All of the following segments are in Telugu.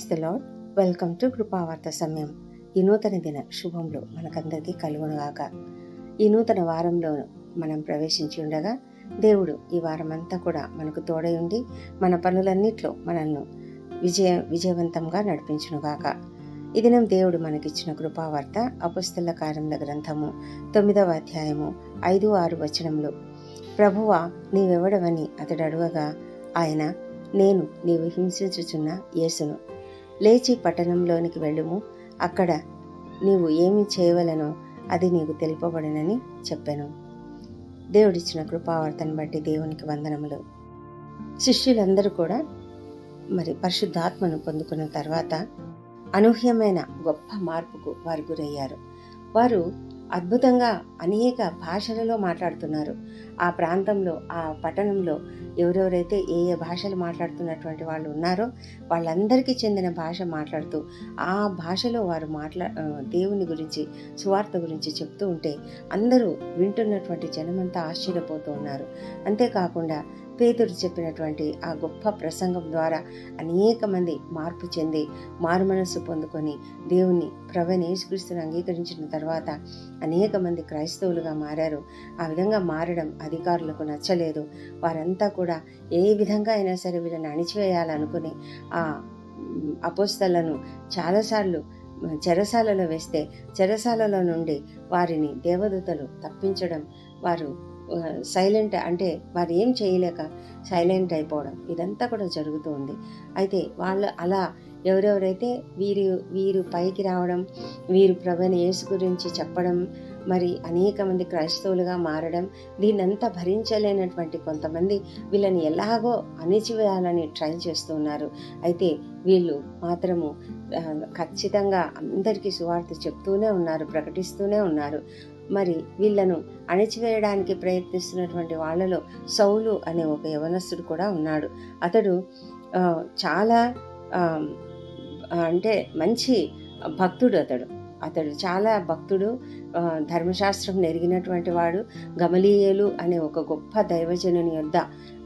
Praise the Lord welcome to కృపావార్త సమయం ఈ నూతన దిన శుభంలో మనకందరికీ కలుగునుగాక. ఈ నూతన వారంలో మనం ప్రవేశించి ఉండగా దేవుడు ఈ వారం అంతా కూడా మనకు తోడై ఉండి మన పనులన్నిట్లో మనల్ని విజయ విజయవంతంగా నడిపించునుగాక. ఈ దినం దేవుడు మనకిచ్చిన కృపావార్త అపుస్తల కార్యముల గ్రంథము తొమ్మిదవ అధ్యాయము ఐదు ఆరు వచనంలో ప్రభువా నీవెవడవని అతడు అడుగగా ఆయన నేను నీవు హింసించుచున్న యేసును. లేచి పట్టణంలోనికి వెళ్ళుము. అక్కడ నీవు ఏమి చేయవలనో అది నీకు తెలుపబడనని చెప్పాను. దేవుడిచ్చిన కృపావర్తను బట్టి దేవునికి వందనములు. శిష్యులందరూ కూడా మరి పరిశుద్ధాత్మను పొందుకున్న తర్వాత అనూహ్యమైన గొప్ప మార్పుకు వారు గురయ్యారు. వారు అద్భుతంగా అనేక భాషలలో మాట్లాడుతున్నారు. ఆ ప్రాంతంలో ఆ పట్టణంలో ఎవరెవరైతే ఏ ఏ భాషలు మాట్లాడుతున్నటువంటి వాళ్ళు ఉన్నారో వాళ్ళందరికీ చెందిన భాష మాట్లాడుతూ ఆ భాషలో వారు మాట్లా దేవుని గురించి సువార్త గురించి చెప్తూ ఉంటే అందరూ వింటున్నటువంటి జనమంతా ఆశ్చర్యపోతూ ఉన్నారు. అంతేకాకుండా పేతుడు చెప్పినటువంటి ఆ గొప్ప ప్రసంగం ద్వారా అనేక మంది మార్పు చెంది మారుమనస్సు పొందుకొని దేవుని ప్రవణ యేసుక్రీస్తుని అంగీకరించిన తర్వాత అనేక మంది క్రైస్తవులుగా మారారు. ఆ విధంగా మారడం అధికారులకు నచ్చలేదు. వారంతా కూడా ఏ విధంగా అయినా సరే వీళ్ళని అణిచివేయాలనుకుని ఆ అపోస్తలను చాలాసార్లు చెరసాలలో వేస్తే చెరసాలలో నుండి వారిని దేవదూతలు తప్పించడం వారు సైలెంట్ అంటే వారు ఏం చేయలేక సైలెంట్ అయిపోవడం ఇదంతా కూడా జరుగుతూ ఉంది. అయితే వాళ్ళు అలా ఎవరెవరైతే వీరు వీరు పైకి రావడం వీరు ప్రభుని యేసు గురించి చెప్పడం మరి అనేక మంది క్రైస్తవులుగా మారడం దీన్నంతా భరించలేనటువంటి కొంతమంది వీళ్ళని ఎలాగో అణిచివేయాలని ట్రై చేస్తూ ఉన్నారు అయితే వీళ్ళు మాత్రము ఖచ్చితంగా అందరికీ సువార్త చెప్తూనే ఉన్నారు ప్రకటిస్తూనే ఉన్నారు. మరి వీళ్ళను అణిచివేయడానికి ప్రయత్నిస్తున్నటువంటి వాళ్ళలో సౌలు అనే ఒక యవనస్తుడు కూడా ఉన్నాడు. అతడు చాలా అంటే మంచి భక్తుడు అతడు. అతడు చాలా భక్తుడు ధర్మశాస్త్రం నెరిగినటువంటి వాడు. గమలీయులు అనే ఒక గొప్ప దైవజనుని యొద్ద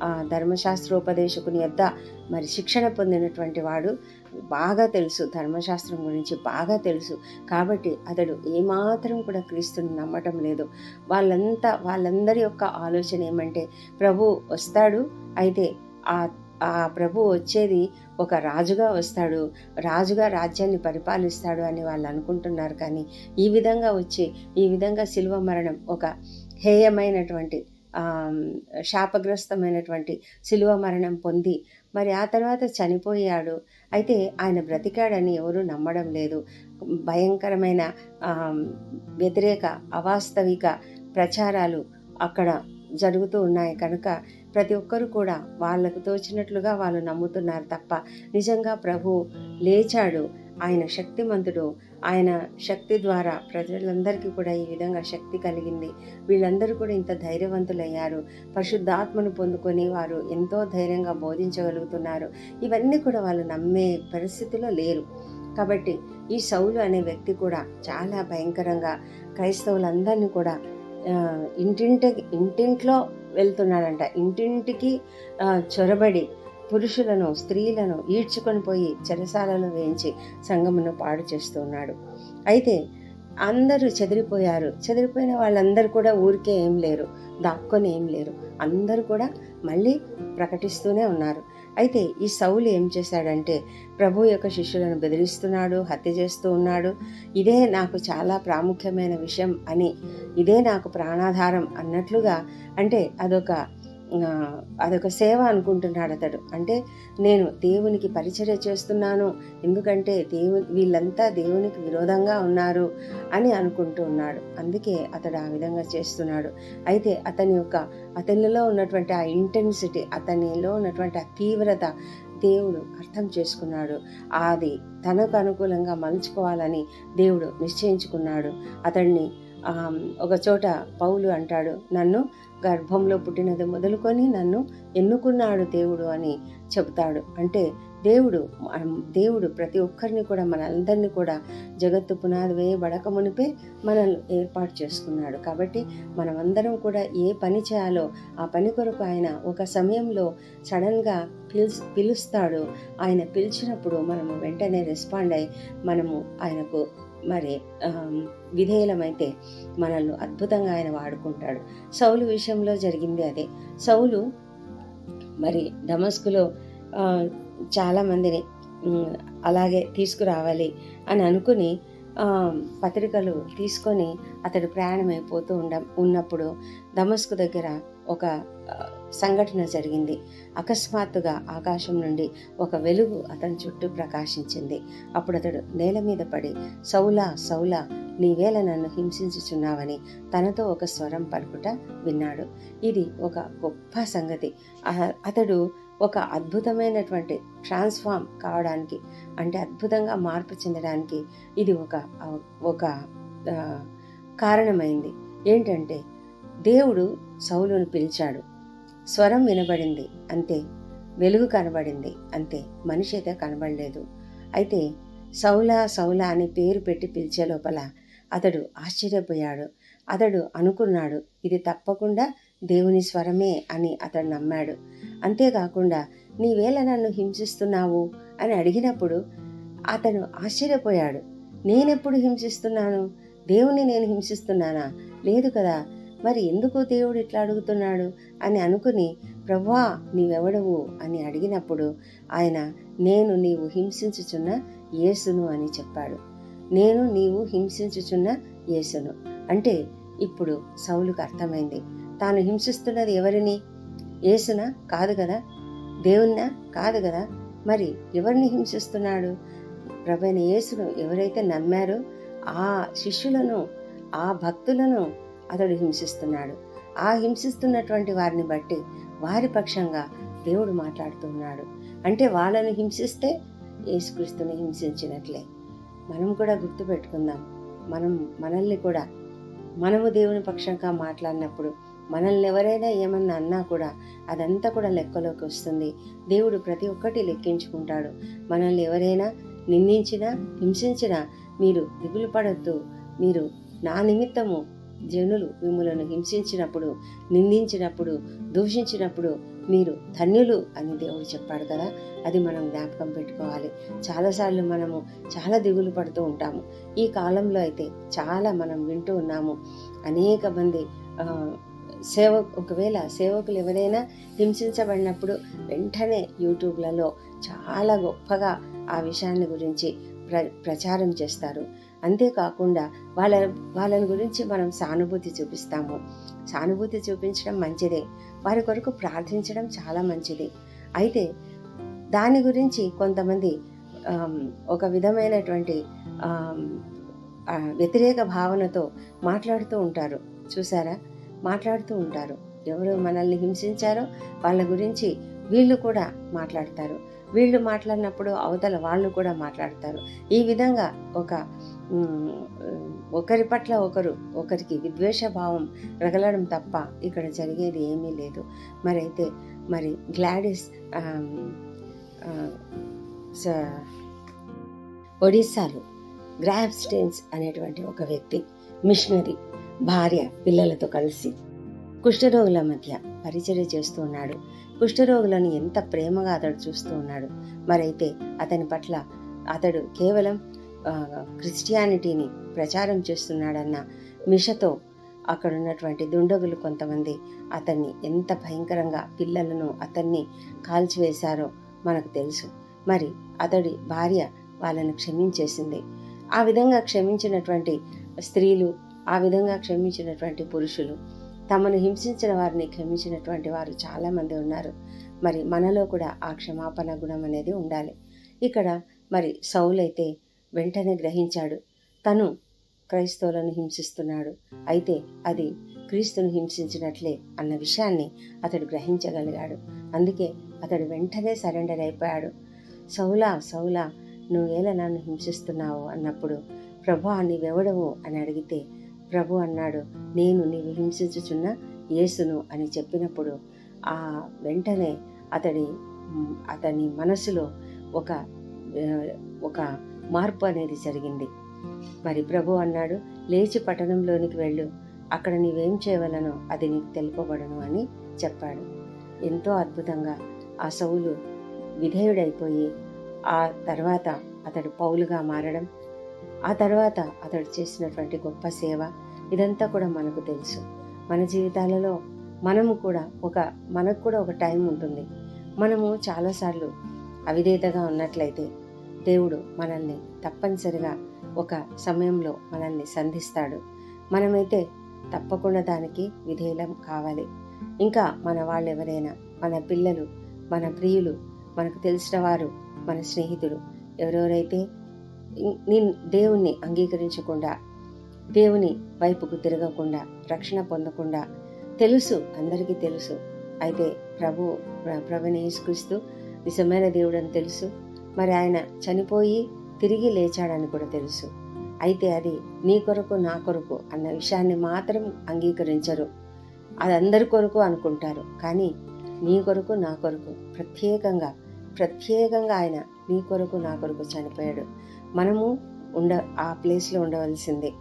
ఆ, ధర్మశాస్త్రోపదేశకుని యొద్ద మరి శిక్షణ పొందినటువంటి వాడు. బాగా తెలుసు ధర్మశాస్త్రం గురించి బాగా తెలుసు. కాబట్టి అతడు ఏమాత్రం కూడా క్రీస్తుని నమ్మటం లేదు. వాళ్ళంతా వాళ్ళందరి యొక్క ఆలోచన ఏమంటే ప్రభు వస్తాడు అయితే ఆ ఆ ప్రభు వచ్చేది ఒక రాజుగా వస్తాడు రాజుగా రాజ్యాన్ని పరిపాలిస్తాడు అని వాళ్ళు అనుకుంటున్నారు. కానీ ఈ విధంగా వచ్చి ఈ విధంగా శిల్వ మరణం ఒక హేయమైనటువంటి శాపగ్రస్తమైనటువంటి శిలువ మరణం పొంది మరి ఆ తర్వాత చనిపోయాడు. అయితే ఆయన బ్రతికాడని ఎవరూ నమ్మడం లేదు. భయంకరమైన వ్యతిరేక అవాస్తవిక ప్రచారాలు అక్కడ జరుగుతూ ఉన్నాయి. కనుక ప్రతి ఒక్కరు కూడా వాళ్ళకు తోచినట్లుగా వాళ్ళు నమ్ముతున్నారు తప్ప నిజంగా ప్రభు లేచాడు. ఆయన శక్తిమంతుడు. ఆయన శక్తి ద్వారా ప్రజలందరికీ కూడా ఈ విధంగా శక్తి కలిగింది. వీళ్ళందరూ కూడా ఇంత ధైర్యవంతులయ్యారు. పరిశుద్ధాత్మను పొందుకొని వారు ఎంతో ధైర్యంగా బోధించగలుగుతున్నారు. ఇవన్నీ కూడా వాళ్ళు నమ్మే పరిస్థితిలో లేరు. కాబట్టి ఈ సౌలు అనే వ్యక్తి కూడా చాలా భయంకరంగా క్రైస్తవులందరినీ కూడా ఇంటింటి ఇంటింట్లో వెళ్తున్నాడంట. ఇంటింటికి చొరబడి పురుషులను స్త్రీలను ఈడ్చుకొని పోయి చెరసాలలో వేయించి సంగమును పాడు చేస్తున్నాడు. అయితే అందరూ చెదిరిపోయారు. చెదిరిపోయిన వాళ్ళందరూ కూడా ఊరికే ఏం లేరు. దాక్కొని ఏం లేరు. అందరూ కూడా మళ్ళీ ప్రకటిస్తూనే ఉన్నారు. అయితే ఈ సౌలు ఏం చేశాడంటే ప్రభు యొక్క శిష్యులను బెదిరిస్తున్నాడు హత్య చేస్తూ ఉన్నాడు. ఇదే నాకు చాలా ప్రాముఖ్యమైన విషయం అని ఇదే నాకు ప్రాణాధారం అన్నట్లుగా అంటే అదొక అదొక సేవ అనుకుంటున్నాడు అతడు. అంటే నేను దేవునికి పరిచర్య చేస్తున్నాను ఎందుకంటే దేవు వీళ్ళంతా దేవునికి విరోధంగా ఉన్నారు అని అనుకుంటూ ఉన్నాడు. అందుకే అతడు ఆ విధంగా చేస్తున్నాడు. అయితే అతని యొక్క అతనిలో ఉన్నటువంటి ఆ ఇంటెన్సిటీ అతనిలో ఉన్నటువంటి ఆ తీవ్రత దేవుడు అర్థం చేసుకున్నాడు. అది తనకు అనుకూలంగా మలుచుకోవాలని దేవుడు నిశ్చయించుకున్నాడు. అతన్ని ఒక చోట పౌలు అంటాడు నన్ను గర్భంలో పుట్టినది మొదలుకొని నన్ను ఎన్నుకున్నాడు దేవుడు అని చెబుతాడు. అంటే దేవుడు దేవుడు ప్రతి ఒక్కరిని కూడా మనందరినీ కూడా జగత్తు పునాది వేయబడక మునిపే మనల్ని ఏర్పాటు చేసుకున్నాడు. కాబట్టి మనమందరం కూడా ఏ పని చేయాలో ఆ పని కొరకు ఆయన ఒక సమయంలో సడన్గా పిలుస్ పిలుస్తాడు. ఆయన పిలిచినప్పుడు మనము వెంటనే రెస్పాండ్ అయ్యి మనము ఆయనకు మరి విధేయులమైతే మనల్ని అద్భుతంగా ఆయన వాడుకుంటాడు. సౌలు విషయంలో జరిగింది అదే. సౌలు మరి డమస్కులో చాలామందిని అలాగే తీసుకురావాలి అని అనుకుని పత్రికలు తీసుకొని అతడు ప్రయాణమైపోతూ ఉండ ఉన్నప్పుడు దమస్కు దగ్గర ఒక సంఘటన జరిగింది. అకస్మాత్తుగా ఆకాశం నుండి ఒక వెలుగు అతని చుట్టూ ప్రకాశించింది. అప్పుడు అతడు నేల మీద పడి సౌలా సౌలా నీవేళ నన్ను హింసించుచున్నావని తనతో ఒక స్వరం పలుకుట విన్నాడు. ఇది ఒక గొప్ప సంగతి. అతడు ఒక అద్భుతమైనటువంటి ట్రాన్స్ఫార్మ్ కావడానికి అంటే అద్భుతంగా మార్పు చెందడానికి ఇది ఒక ఒక కారణమైంది. ఏంటంటే దేవుడు సౌలును పిలిచాడు. స్వరం వినబడింది అంతే వెలుగు కనబడింది అంతే మనిషి అయితే కనబడలేదు. అయితే సౌలా సౌలా అని పేరు పెట్టి పిలిచే లోపల అతడు ఆశ్చర్యపోయాడు. అతడు అనుకున్నాడు ఇది తప్పకుండా దేవుని స్వరమే అని అతడు నమ్మాడు. అంతేకాకుండా నీవేళ నన్ను హింసిస్తున్నావు అని అడిగినప్పుడు అతను ఆశ్చర్యపోయాడు. నేనెప్పుడు హింసిస్తున్నాను? దేవుని నేను హింసిస్తున్నానా? లేదు కదా మరి ఎందుకు దేవుడు ఇట్లా అడుగుతున్నాడు అని అనుకుని ప్రవ్వా నీవెవడవు? అని అడిగినప్పుడు ఆయన నేను నీవు హింసించుచున్న యేసును అని చెప్పాడు. నేను నీవు హింసించుచున్న యేసును. అంటే ఇప్పుడు సౌలుకు అర్థమైంది. తాను హింసిస్తున్నది ఎవరిని? యేసునా? కాదు కదా? దేవున్నా కాదు కదా? మరి ఎవరిని హింసిస్తున్నాడు? ప్రభైన యేసును ఎవరైతే నమ్మారో ఆ శిష్యులను ఆ భక్తులను అతడు హింసిస్తున్నాడు. ఆ హింసిస్తున్నటువంటి వారిని బట్టి వారి పక్షంగా దేవుడు మాట్లాడుతున్నాడు. అంటే వాళ్ళని హింసిస్తే యేసుక్రీస్తుని హింసించినట్లే. మనం కూడా గుర్తుపెట్టుకుందాం. మనం మనల్ని కూడా మనము దేవుని పక్షంగా మాట్లాడినప్పుడు మనల్ని ఎవరైనా ఏమన్నా అన్నా కూడా అదంతా కూడా లెక్కలోకి వస్తుంది. దేవుడు ప్రతి ఒక్కటి లెక్కించుకుంటాడు. మనల్ని ఎవరైనా నిందించినా హింసించినా మీరు దిగులు పడొద్దు మీరు నా నిమిత్తము జనులు మిమ్మలను హింసించినప్పుడు నిందించినప్పుడు దూషించినప్పుడు మీరు ధన్యులు అని దేవుడు చెప్పాడు కదా? అది మనం జ్ఞాపకం పెట్టుకోవాలి. చాలాసార్లు మనము చాలా దిగులు పడుతూ ఉంటాము. ఈ కాలంలో అయితే చాలా మనం వింటూ ఉన్నాము. అనేక మంది సేవ ఒకవేళ సేవకులు ఎవరైనా హింసించబడినప్పుడు వెంటనే యూట్యూబ్లలో చాలా గొప్పగా ఆ విషయాన్ని గురించి ప్ర ప్రచారం చేస్తారు. అంతేకాకుండా వాళ్ళ వాళ్ళని గురించి మనం సానుభూతి చూపిస్తాము. సానుభూతి చూపించడం మంచిదే. వారి కొరకు ప్రార్థించడం చాలా మంచిది. అయితే దాని గురించి కొంతమంది ఒక విధమైనటువంటి వ్యతిరేక భావనతో మాట్లాడుతూ ఉంటారు. చూసారా? మాట్లాడుతూ ఉంటారు. ఎవరు మనల్ని హింసించారో వాళ్ళ గురించి వీళ్ళు కూడా మాట్లాడతారు. వీళ్ళు మాట్లాడినప్పుడు అవతల వాళ్ళు కూడా మాట్లాడతారు. ఈ విధంగా ఒక ఒకరి పట్ల ఒకరు ఒకరికి విద్వేషభావం రగలడం తప్ప ఇక్కడ జరిగేది ఏమీ లేదు. మరి అయితే మరి గ్లాడిస్ స- ఒడిస్సాలో గ్రాఫ్ స్టేన్స్ అనేటువంటి ఒక వ్యక్తి మిషనరీ భార్య పిల్లలతో కలిసి కుష్ఠరోగుల మధ్య పరిచర్య చేస్తూ ఉన్నాడు. కుష్ఠరోగులను ఎంత ప్రేమగా అతడు చూస్తూ ఉన్నాడు. మరైతే అతని పట్ల అతడు కేవలం క్రిస్టియానిటీని ప్రచారం చేస్తున్నాడన్న మిషతో అక్కడ ఉన్నటువంటి దుండగులు కొంతమంది అతన్ని ఎంత భయంకరంగా పిల్లలను అతన్ని కాల్చివేశారో మనకు తెలుసు. మరి అతడి భార్య వాళ్ళని క్షమించేసింది. ఆ విధంగా క్షమించినటువంటి స్త్రీలు ఆ విధంగా క్షమించినటువంటి పురుషులు తమను హింసించిన వారిని క్షమించినటువంటి వారు చాలామంది ఉన్నారు. మరి మనలో కూడా ఆ క్షమాపణ గుణం అనేది ఉండాలి. ఇక్కడ మరి సౌలైతే వెంటనే గ్రహించాడు. తను క్రైస్తవులను హింసిస్తున్నాడు. అయితే అది క్రీస్తును హింసించినట్లే అన్న విషయాన్ని అతడు గ్రహించగలిగాడు. అందుకే అతడు వెంటనే సరెండర్ అయిపోయాడు. సౌలా సౌలా నువ్వేలా నన్ను హింసిస్తున్నావు అన్నప్పుడు ప్రభా నీవెవడవు అని అడిగితే ప్రభు అన్నాడు నేను నీవు హింసించుచున్న యేసును అని చెప్పినప్పుడు ఆ వెంటనే అతడి అతని మనసులో ఒక ఒక మార్పు అనేది జరిగింది. మరి ప్రభు అన్నాడు లేచి పట్టణంలోనికి వెళ్ళు. అక్కడ నీవేం చేయవలనో అది నీకు తెలుపబడను అని చెప్పాడు. ఎంతో అద్భుతంగా ఆ సౌలు విధేయుడైపోయి ఆ తర్వాత అతడు పౌలుగా మారడం ఆ తర్వాత అతడు చేసినటువంటి గొప్ప సేవ ఇదంతా కూడా మనకు తెలుసు. మన జీవితాలలో మనము కూడా ఒక మనకు కూడా ఒక టైం ఉంటుంది. మనము చాలాసార్లు అవిధేతగా ఉన్నట్లయితే దేవుడు మనల్ని తప్పనిసరిగా ఒక సమయంలో మనల్ని సంధిస్తాడు. మనమైతే తప్పకుండా దానికి విధేయులం కావాలి. ఇంకా మన వాళ్ళు ఎవరైనా మన పిల్లలు మన ప్రియులు మనకు తెలిసిన వారు మన స్నేహితులు ఎవరెవరైతే దేవుణ్ణి అంగీకరించకుండా దేవుని వైపుకు తిరగకుండా రక్షణ పొందకుండా తెలుసు అందరికీ తెలుసు. అయితే ప్రభు ప్రభుని యేసుక్రీస్తు నిజమైన దేవుడు అని తెలుసు. మరి ఆయన చనిపోయి తిరిగి లేచాడని కూడా తెలుసు. అయితే అది నీ కొరకు నా కొరకు అన్న విషయాన్ని మాత్రం అంగీకరించరు. అది అందరి కొరకు అనుకుంటారు. కానీ నీ కొరకు నా కొరకు ప్రత్యేకంగా ప్రత్యేకంగా ఆయన నీ కొరకు నా కొరకు చనిపోయాడు. మనము ఉండ ఆ ప్లేస్లో ఉండవలసిందే.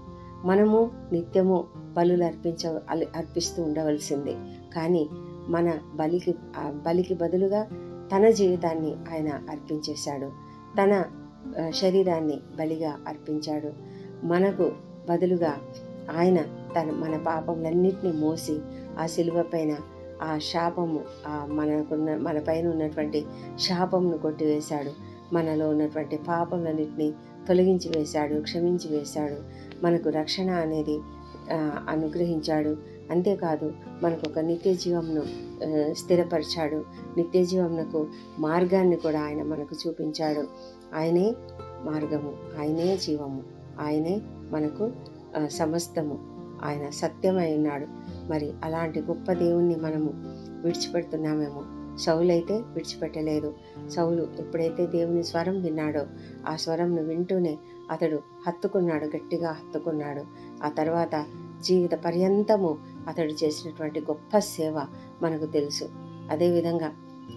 మనము నిత్యము బలులు అర్పించ అర్పిస్తూ ఉండవలసిందే. కానీ మన బలికి ఆ బలికి బదులుగా తన జీవితాన్ని ఆయన అర్పించేశాడు. తన శరీరాన్ని బలిగా అర్పించాడు. మనకు బదులుగా ఆయన తన మన పాపములన్నింటినీ మోసి ఆ శిలువ పైన ఆ శాపము ఆ మనకున్న మన పైన ఉన్నటువంటి శాపమును కొట్టివేశాడు. మనలో ఉన్నటువంటి పాపములన్నింటినీ తొలగించి వేశాడు క్షమించి వేశాడు. మనకు రక్షణ అనేది అనుగ్రహించాడు. అంతేకాదు మనకు ఒక నిత్య జీవంను స్థిరపరిచాడు. నిత్య జీవమునకు మార్గాన్ని కూడా ఆయన మనకు చూపించాడు. ఆయనే మార్గము ఆయనే జీవము ఆయనే మనకు సమస్తము. ఆయన సత్యమై ఉన్నాడు. మరి అలాంటి గొప్ప దేవుణ్ణి మనము విడిచిపెడుతున్నామేమో? సౌలైతే విడిచిపెట్టలేదు. సౌలు ఎప్పుడైతే దేవుని స్వరం విన్నాడో ఆ స్వరంను వింటూనే అతడు హత్తుకున్నాడు గట్టిగా హత్తుకున్నాడు. ఆ తర్వాత జీవిత పర్యంతము అతడు చేసినటువంటి గొప్ప సేవ మనకు తెలుసు. అదేవిధంగా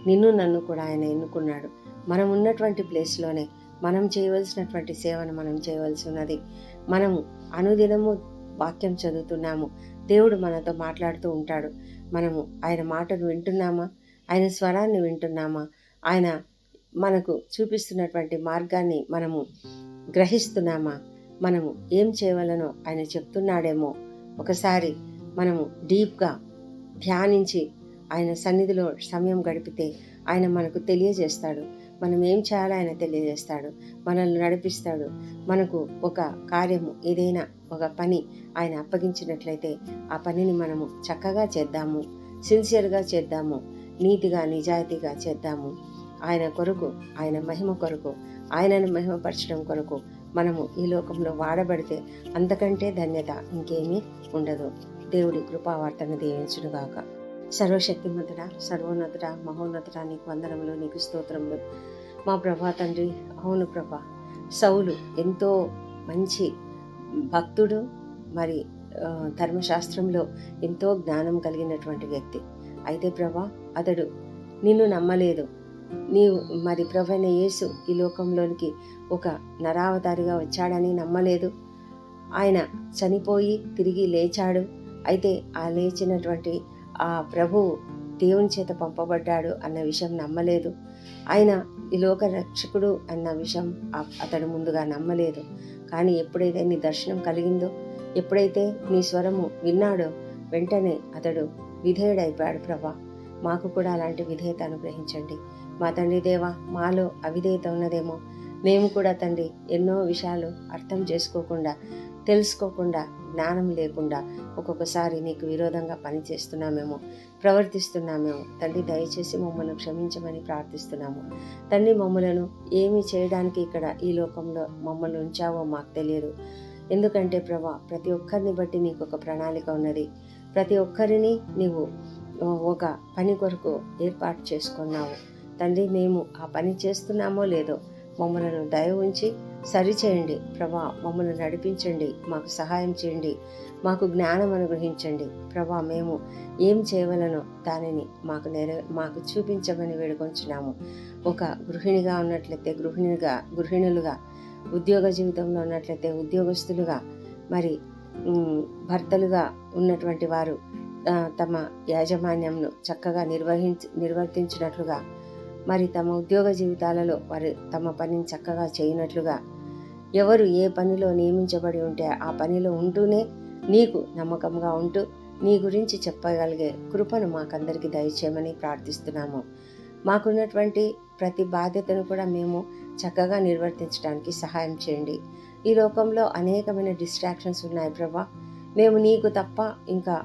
నిన్ను నన్ను కూడా ఆయన ఎన్నుకున్నాడు. మనం ఉన్నటువంటి ప్లేస్లోనే మనం చేయవలసినటువంటి సేవను మనం చేయవలసి ఉన్నది. మనము అనుదినము వాక్యం చదువుతున్నాము. దేవుడు మనతో మాట్లాడుతూ ఉంటాడు. మనము ఆయన మాటను వింటున్నామా? ఆయన స్వరాన్ని వింటున్నామా? ఆయన మనకు చూపిస్తున్నటువంటి మార్గాన్ని మనము గ్రహిస్తున్నామా? మనము ఏం చేయవలనో ఆయన చెప్తున్నాడేమో. ఒకసారి మనము డీప్గా ధ్యానించి ఆయన సన్నిధిలో సమయం గడిపితే ఆయన మనకు తెలియజేస్తాడు. మనం ఏం చేయాలో ఆయన తెలియజేస్తాడు. మనల్ని నడిపిస్తాడు. మనకు ఒక కార్యము ఏదైనా ఒక పని ఆయన అప్పగించినట్లయితే ఆ పనిని మనము చక్కగా చేద్దాము. సిన్సియర్గా చేద్దాము. నీతిగా నిజాయితీగా చేద్దాము. ఆయన కొరకు ఆయన మహిమ కొరకు ఆయనను మహిమపరచడం కొరకు మనము ఈ లోకంలో వాడబడితే అంతకంటే ధన్యత ఇంకేమీ ఉండదు. దేవుడి కృపావార్తను దీవించునుగాక. సర్వశక్తిమంతుడ సర్వోన్నతుడ మహోన్నతుడ నీకు వందనములు నీకు స్తోత్రములు. మా ప్రభా తండ్రి అవును ప్రభా. సౌలు ఎంతో మంచి భక్తుడు మరి ధర్మశాస్త్రంలో ఎంతో జ్ఞానం కలిగినటువంటి వ్యక్తి. అయితే ప్రభా అతడు నిన్ను నమ్మలేదు. నీవు మరి ప్రభైన యేసు ఈ లోకంలోనికి ఒక నరావతారిగా వచ్చాడని నమ్మలేదు. ఆయన చనిపోయి తిరిగి లేచాడు. అయితే ఆ లేచినటువంటి ఆ ప్రభువు దేవుని చేత పంపబడ్డాడు అన్న విషయం నమ్మలేదు. ఆయన ఈ లోక రక్షకుడు అన్న విషయం అతడు ముందుగా నమ్మలేదు. కానీ ఎప్పుడైతే నీ దర్శనం కలిగిందో ఎప్పుడైతే నీ స్వరము విన్నాడో వెంటనే అతడు విధేయుడైపోయాడు ప్రభా. మాకు కూడా అలాంటి విధేయత అనుగ్రహించండి. మా తండ్రి దేవా మాలో అవిధేయత ఉన్నదేమో. మేము కూడా తండ్రి ఎన్నో విషయాలు అర్థం చేసుకోకుండా తెలుసుకోకుండా జ్ఞానం లేకుండా ఒక్కొక్కసారి నీకు విరోధంగా పనిచేస్తున్నామేమో ప్రవర్తిస్తున్నామేమో. తండ్రి దయచేసి మమ్మల్ని క్షమించమని ప్రార్థిస్తున్నాము. తండ్రి మమ్మలను ఏమి చేయడానికి ఇక్కడ ఈ లోకంలో మమ్మల్ని ఉంచావో మాకు తెలియదు. ఎందుకంటే ప్రభా ప్రతి ఒక్కరిని బట్టి నీకు ఒక ప్రణాళిక ఉన్నది. ప్రతి ఒక్కరిని నీవు ఒక పని కొరకు ఏర్పాటు చేసుకున్నావు. తండ్రి మేము ఆ పని చేస్తున్నామో లేదో మమ్మలను దయ ఉంచి సరిచేయండి ప్రభా మమ్మల్ని నడిపించండి. మాకు సహాయం చేయండి. మాకు జ్ఞానం అనుగ్రహించండి. ప్రభా మేము ఏం చేయవలనో దానిని మాకు నెర మాకు చూపించమని వేడుకొంచున్నాము. ఒక గృహిణిగా ఉన్నట్లయితే గృహిణిగా గృహిణులుగా ఉద్యోగ జీవితంలో ఉన్నట్లయితే ఉద్యోగస్తులుగా మరి భర్తలుగా ఉన్నటువంటి వారు తమ యాజమాన్యంను చక్కగా నిర్వహించి నిర్వర్తించినట్లుగా మరి తమ ఉద్యోగ జీవితాలలో వారు తమ పనిని చక్కగా చేయనట్లుగా. ఎవరు ఏ పనిలో నియమించబడి ఉంటే ఆ పనిలో ఉంటూనే నీకు నమ్మకంగా ఉంటూ నీ గురించి చెప్పగలిగే కృపను మాకందరికీ దయచేయమని ప్రార్థిస్తున్నాము. మాకున్నటువంటి ప్రతి బాధ్యతను కూడా మేము చక్కగా నిర్వర్తించడానికి సహాయం చేయండి. ఈ లోకంలో అనేకమైన డిస్ట్రాక్షన్స్ ఉన్నాయి ప్రభా. మేము నీకు తప్ప ఇంకా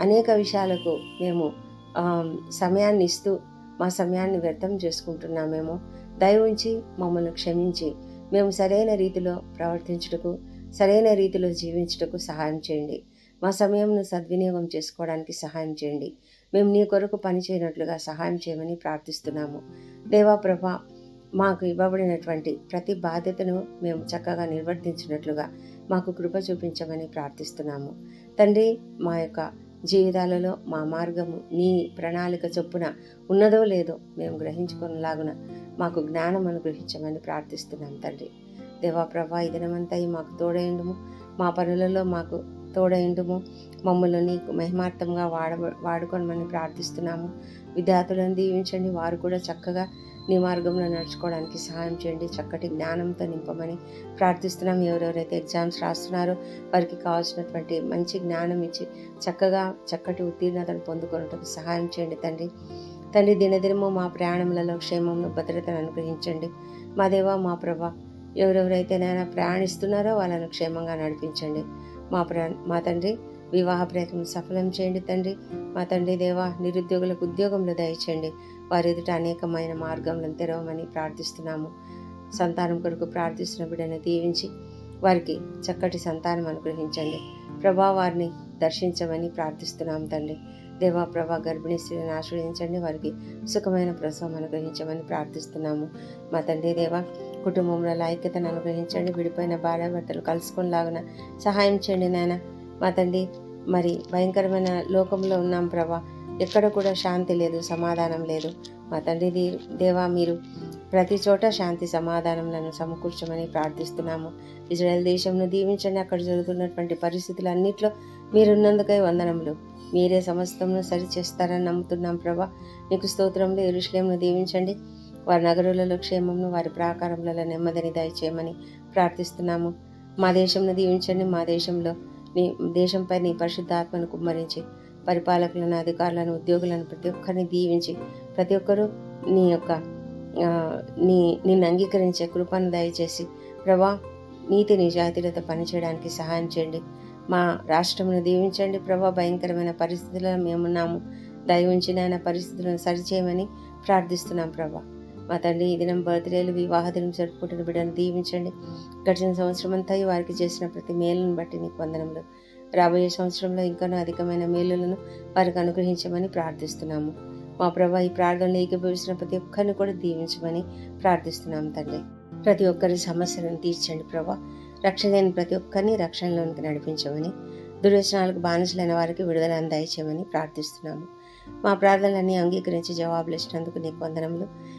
అనేక విషయాలకు మేము సమయాన్ని ఇస్తూ మా సమయాన్ని వ్యర్థం చేసుకుంటున్నామేమో. దయవుంచి మమ్మల్ని క్షమించి మేము సరైన రీతిలో ప్రవర్తించుటకు సరైన రీతిలో జీవించుటకు సహాయం చేయండి. మా సమయంను సద్వినియోగం చేసుకోవడానికి సహాయం చేయండి. మేము నీ కొరకు పనిచేయనట్లుగా సహాయం చేయమని ప్రార్థిస్తున్నాము. దేవాప్రభ మాకు ఇవ్వబడినటువంటి ప్రతి బాధ్యతను మేము చక్కగా నిర్వర్తించినట్లుగా మాకు కృప చూపించమని ప్రార్థిస్తున్నాము. తండ్రి మా యొక్క జీవితాలలో మా మార్గము నీ ప్రణాళిక చొప్పున ఉన్నదో లేదో మేము గ్రహించుకునేలాగున మాకు జ్ఞానం అనుగ్రహించమని ప్రార్థిస్తున్నాం తండ్రి. దేవా ప్రభా ఈ దినమంతా మాకు తోడైండుము మా పనులలో మాకు తోడైండుము మమ్మల్ని నీకు మహిమార్థంగా వాడ వాడుకోనమని ప్రార్థిస్తున్నాము. విద్యార్థులను దీవించండి. వారు కూడా చక్కగా నీ మార్గంలో నడుచుకోవడానికి సహాయం చేయండి. చక్కటి జ్ఞానంతో నింపమని ప్రార్థిస్తున్నాం. ఎవరెవరైతే ఎగ్జామ్స్ రాస్తున్నారో వారికి కావాల్సినటువంటి మంచి జ్ఞానం ఇచ్చి చక్కగా చక్కటి ఉత్తీర్ణతను పొందుకొనటకు సహాయం చేయండి తండ్రి. తండ్రి దినదినము మా ప్రయాణములలో క్షేమంలో భద్రతను అనుగ్రహించండి. మా దేవా మా ప్రభా ఎవరెవరైతే నైనా ప్రయాణిస్తున్నారో వాళ్ళను క్షేమంగా నడిపించండి. మా ప్రా మా తండ్రి వివాహ ప్రయత్నం సఫలం చేయండి తండ్రి. మా తండ్రి దేవా నిరుద్యోగులకు ఉద్యోగంలో దయచేయండి. వారి ఎదుట అనేకమైన మార్గంలను తెరవమని ప్రార్థిస్తున్నాము. సంతానం కొరకు ప్రార్థిస్తున్న బిడ్డను దీవించి వారికి చక్కటి సంతానం అనుగ్రహించండి. ప్రభా వారిని దర్శించమని ప్రార్థిస్తున్నాం తండ్రి. దేవా ప్రభా గర్భిణీ స్త్రీని ఆశ్రయించండి. వారికి సుఖమైన ప్రసవం అనుగ్రహించమని ప్రార్థిస్తున్నాము. మా తండ్రి దేవా కుటుంబంలో ఐక్యతను అనుగ్రహించండి. విడిపోయిన భార్యాభర్తలు కలుసుకునేలాగున సహాయం చేయండి నాయన. మా తండ్రి మరి భయంకరమైన లోకంలో ఉన్నాం ప్రభా. ఎక్కడ కూడా శాంతి లేదు సమాధానం లేదు. మా తండ్రి దేవా మీరు ప్రతి చోట శాంతి సమాధానములను సమకూర్చమని ప్రార్థిస్తున్నాము. ఇజ్రాయెల్ దేశంను దీవించండి. అక్కడ జరుగుతున్నటువంటి పరిస్థితులు అన్నింటిలో మీరున్నందుకై వందనములు. మీరే సమస్తమును సరిచేస్తారని నమ్ముతున్నాం ప్రభా. నీకు స్తోత్రంలో ఎరుషులేమును దీవించండి. వారి నగరులలో క్షేమమును వారి ప్రాకారములలో నెమ్మదిని దయచేయమని ప్రార్థిస్తున్నాము. మా దేశంను దీవించండి. మా దేశంలో నీ దేశంపై నీ పరిశుద్ధాత్మను కుమ్మరించి పరిపాలకులను అధికారులను ఉద్యోగులను ప్రతి ఒక్కరిని దీవించి ప్రతి ఒక్కరూ నీ యొక్క నీ నిన్ను అంగీకరించే కృపను దయచేసి ప్రభా నీతి నిజాయితీలతో పనిచేయడానికి సహాయం చేయండి. మా రాష్ట్రమును దీవించండి ప్రభా. భయంకరమైన పరిస్థితుల్లో మేమున్నాము. దయవించిన పరిస్థితులను సరిచేయమని ప్రార్థిస్తున్నాం ప్రభా. మా తండ్రి ఈ దినం బర్త్డేలు వివాహ దినం జరుపుకుంటున్న బిడ్డను దీవించండి. గడిచిన సంవత్సరం అంతా వారికి చేసిన ప్రతి మేలును బట్టి నీకు వందనములు. రాబోయే సంవత్సరంలో ఇంకనూ అధికమైన మేలులను వారికి అనుగ్రహించమని ప్రార్థిస్తున్నాము. మా ప్రభా ఈ ప్రార్థనలో ఏకీభవిస్తున్న ప్రతి ఒక్కరిని కూడా దీవించమని ప్రార్థిస్తున్నాం తండ్రి. ప్రతి ఒక్కరి సమస్యలను తీర్చండి ప్రభా. రక్షణ లేని ప్రతి ఒక్కరిని రక్షణలోనికి నడిపించమని దుర్వ్యసనాలకు బానిసలైన వారికి విడుదల దయచేయమని ప్రార్థిస్తున్నాము. మా ప్రార్థనలన్నీ అంగీకరించి జవాబులు ఇచ్చినందుకు నీకు వందనములు.